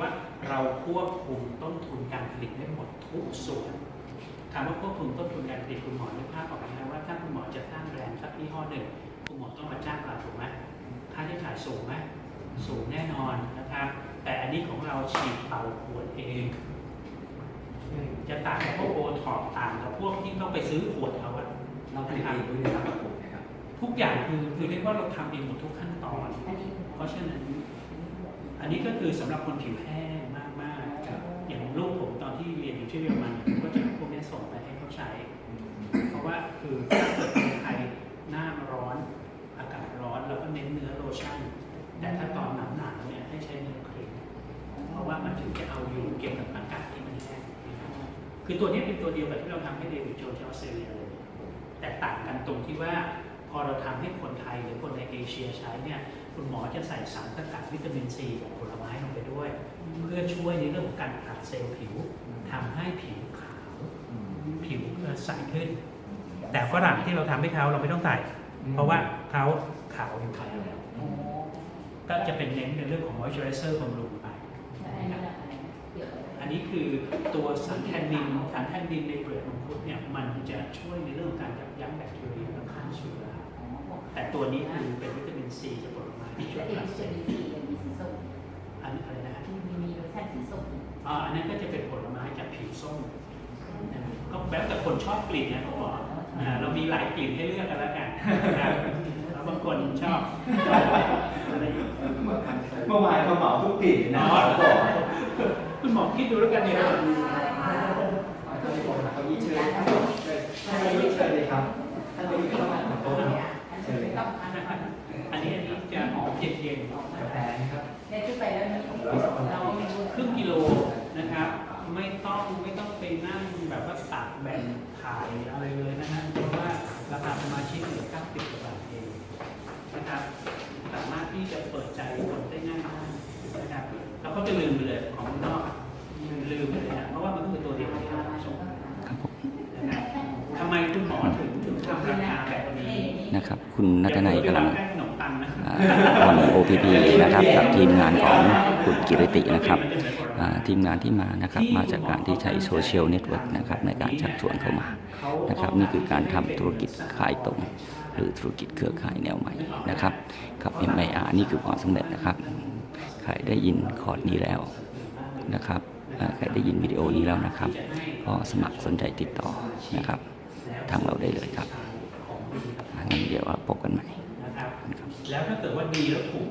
ว่าเราควบคุมต้นทุนการผลิตได้หมดทุกส่วนคำว่าควบคุมต้นทุนการผลิตคุณหมอนึกภาพออกไหมครับว่าถ้าคุณหมอจะสร้างแบรนด์สักยี่ห้อหนึ่งคุณหมอต้องมาจ้างเราถูกไหมค่าใช้จ่ายสูงไหมสูงแน่นอนนะครับ แต่อันนี้ของเราฉีดเป่าขวดเอง จะต่างกับพวกโอท็อปต่างกับพวกที่ต้องไปซื้อขวดเอาอะเราผลิตเองด้วยนะครับกับผมนะครับทุกอย่างคือคือเรียกว่าเราทำเองหมดทุกขั้นตอนอันนี้เพราะฉะนั้นอั นนี้ก็คือสำหรับคนผิวแห้งมากครับๆอย่างลูกผมตอนที่เรียนอยู่ที่เยอรมันเนี่ยผมก็จะเอาพวกนี้ส่งไปให้เขาใช้ เพราะว่าคือถ้าเกิดคนไทยหน้าร้อนอากาศร้อนเราก็เน้นเนื้อโลชั่น แต่ถ้าตอนหนาวๆเนี่ยให้ใช้เนื้อครีมเพราะว่ามันถึงจะเอาอยู่เกี่ยวกับอากาศที่มันแห้งนะครับคือตัวนี้เป็นตัวเดียวกับที่เราทำให้เดวิดโจนที่ออสเตรเลียเลยแต่ต่างกันตรงที่ว่าพอเราทำให้คนไทยหรือคนใน เอเชียใช้เนี่ยคุณหมอจะใส่สารสกัดวิตามินซีจากผลไม้ลงไปด้วย เพื่อช่วยในเรื่องของการผลัดเซลล์ผิวทำให้ผิวขาว ผิวใสขึ้น แต่ฝรั่งที่เราทำให้เขาเราไม่ต้องใส่ เพราะว่าเขาขาวอยู่แล้วก็จะเป็นเน้นในเรื่องของ moisturizer บำรุงไปอันนี้ละอะไรเกี่ยวกับอันนี้คือตัวสารแทนนินสารแทนนินในเปลือกมังคุดเนี่ยมันจะช่วยในเรื่องของการยับยั้งแบคทีเรียและฆ่าเชื้อแต่ตัวนี้คือเป็นวิตามิ นซีจากผลไม้ที่ช่วยที่ผลัดเซจะลมีล์สีมีสีส้มอันอะไรนะฮะที่มีมีรสชาติสีส้มอ่าอันนั้นก็จะเป็นผลไม้จากผิวส้มนะครับก็แล้วแต่คนชอบกลิ่นนะเขาบอกอ่าเรามีหลายกลิ่นให้เลือกกันแล้วกันนะครับแล้วบางคนชอบอะไรอย่างเงี้ย เมื่อวานเขาเหมาทุกกลิ่นนะอ๋อครับคุณหมอคิดดูแล้วกันเนี่ยนะท่านผู้ชมนะครับยี่เชิญครับท่านนี้เชิญเลยครับท่านนี้เข้ามาขอโต๊ะนี้เชิญเลยครับ อันนี้อันนี้จะหอมเย็น กาแฟ นะครับเนี่ยที่ไปแล้วนี่เราไม่รู้ๆครึ่งกิโลนะครับ ไม่ต้องไม่ต้องไปนั่งแบบว่าตักแบ่งขายอะไรเลยนะฮะเพราะว่าราคาสมาชิกเหลือ90กว่าบาทเองนะครับสามารถที่จะเปิดใจคนได้ง่ายมากนะครับแล้วเขาจะลืมไปเลยของข้างนอกลืมไปเลยนะเพราะว่ามันคือตัวเดียวที่เราส่งนะครับทำไมคุณหมอถึงถึงทำราคาแบบนี้นะครับ คุณนัทนัยกำลัง แค่ขนมปันะอ่าทำ OPP นะครับกับทีมงานของคุณกิรตินะครับทีมงานที่มานะครับมาจากการที่ใช้โซเชียลเน็ตเวิร์กนะครับในการชักชวนเข้ามานะครับนี่คือการทำธุรกิจขายตรง หรือธุรกิจเครือข่ายแนวใหม่นะครับกับ MIR นี่คือความสำเร็จนะครับใครได้ยินคอร์ดนี้แล้วนะครับอ่าใครได้ยินวิดีโอนี้แล้วนะครับ ก็สมัครสนใจติดต่อนะครับ ทางเราได้เลยครับ แล้วถ้าเกิดว่าดีแล้วถูก